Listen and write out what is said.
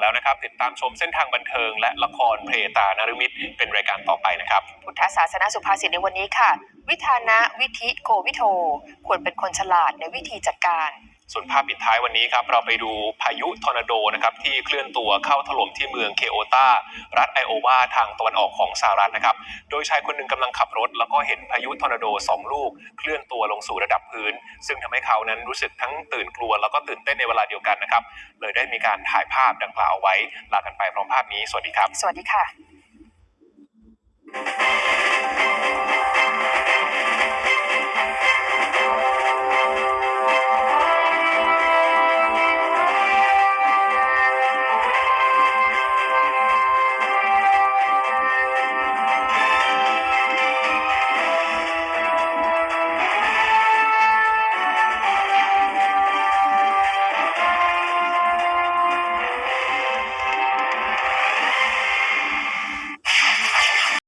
แล้วนะครับ ติดตามชมเส้นทางบันเทิง และละครเพลตานารมิตรเป็นรายการต่อไปนะครับ พุทธศาสนาสุภาษิตในวันนี้ค่ะ วิธานะวิธิโกวิโท ควรเป็นคนฉลาดในวิธีจัดการ ส่วนภาพปิดท้ายวันนี้ครับเราไปดูพายุทอร์นาโดนะครับที่เคลื่อนตัวเข้าถล่มที่เมืองเคโอตารัฐไอโอวาทางตะวันออกของสหรัฐนะครับ โดยชายคนหนึ่งกำลังขับรถ แล้วก็เห็นพายุทอร์นาโดสองลูก เคลื่อนตัวลงสู่ระดับพื้น ซึ่งทำให้เขานั้นรู้สึกทั้งตื่นกลัว แล้วก็ตื่นเต้นในเวลาเดียวกันนะครับเลยได้มีการถ่ายภาพดังกล่าวเอาไว้ลากันไปพร้อมภาพนี้สวัสดีครับ สวัสดีค่ะ